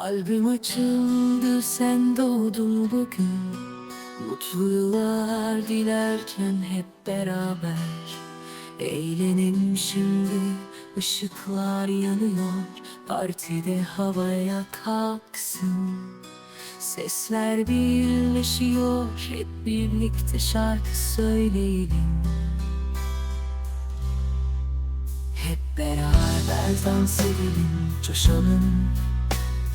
Kalbim açıldı sen doğdun bugün. Mutlu yıllar dilerken hep beraber. Eğlenelim şimdi ışıklar yanıyor. Partide havaya kalksın. Sesler birleşiyor hep birlikte şarkı söyleyelim. Hep beraber dans edelim, coşalım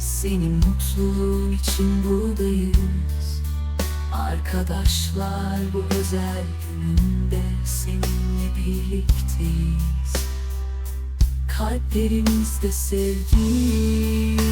Senin mutluluğun için buradayız. Arkadaşlar bu özel gününde seninle birlikteyiz. Kalplerimizde sevgi